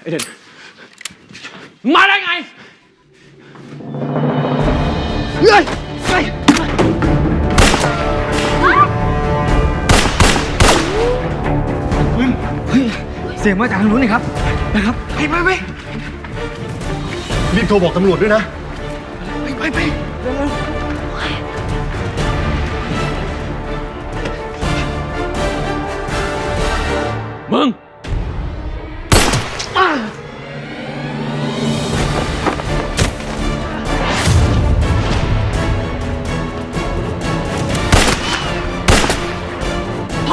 ไอ้เด่นมึงมาได้ไงเฮ้ยเฮ้ยเสียงมาจากทางนู้นนี่ครับนะครับไปไปไปรีบโทรบอกตำรวจด้วยนะ ไปไปมึง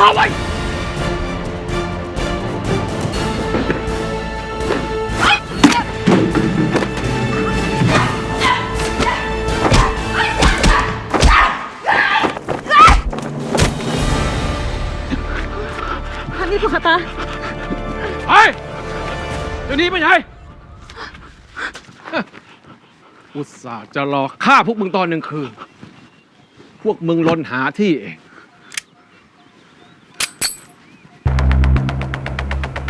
พาไว้ท่านนี่ถูกตาเฮ้ยเดี๋ยวนี้ไปไหนอุตส่าห์จะรอฆ่าพวกมึงตอนหนึ่งคืน พวกมึงลนหาที่เอง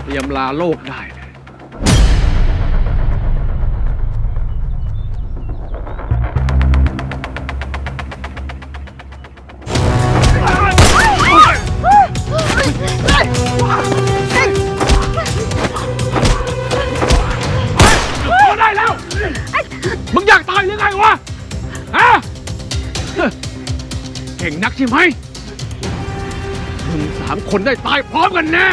เตรียมลาโลกได้เลยพอได้แล้ว มึงอยากตายยังไงวะฮะเก่งนักใช่ไหม มึงสามคนได้ตายพร้อมกันแน่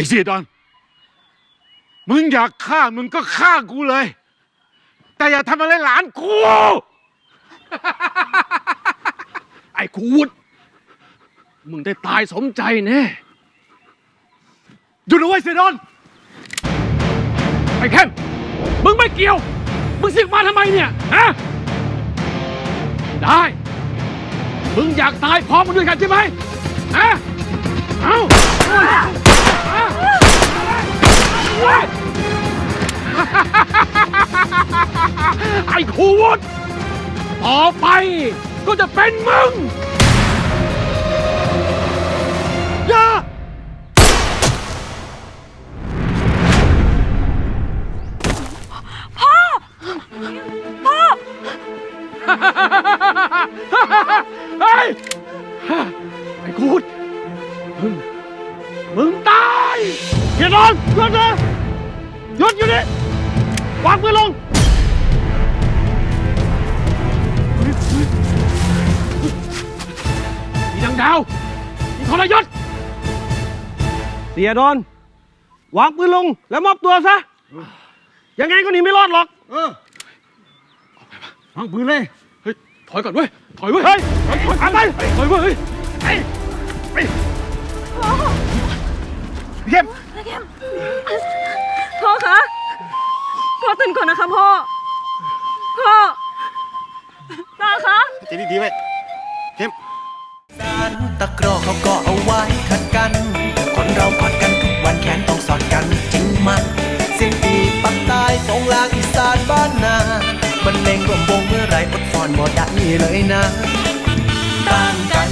อ้เสียดอน มึงอยากฆ่ามึงก็ฆ่ากูเลย แต่อย่าทำอะไรหลานกู ไอ้คูดมึงได้ตายสมใจแน่หยุดเอาไว้เสียดอน ไอ้เข้มมึงไม่เกี่ยว มึงสึกมาทำไมเนี่ย ฮะ ได้ มึงอยากตายพร้อมกันด้วยกันใช่ไหมฮะ เอาเอา ไอ้คูดต่อไปก็จะเป็นมึงอย่าเฮ้ยไอ้กูดมึง มึงตายเฮียนอนหยุดนะ หยุดอยู่นี่วางปืนลง มีดังดาว มีทรยศ เสียดอน วางปืนลงแล้วมอบตัวซะ ยังไงก็หนีไม่รอดหรอก เออวางปืนเลย เฮ้ย ถอยก่อนเว้ย ถอยเว้ย เฮ้ย ถอยถอยถอยไปถอยเว้ย นก่อนนะคะพ่อ พ่อ ตาคะใจดีๆไว้เข้มสารตะกรอเขาก็เอาไว้ขัดกัน คนเรากอดกันทุกวันแขนต้องสอดกันจริงมันเสียงปีปักใต้สงลางอีสานบ้านนาบรรเลงรวมวงเมื่อไหรอดฟอนบ่ได้เลยนะต่างกัน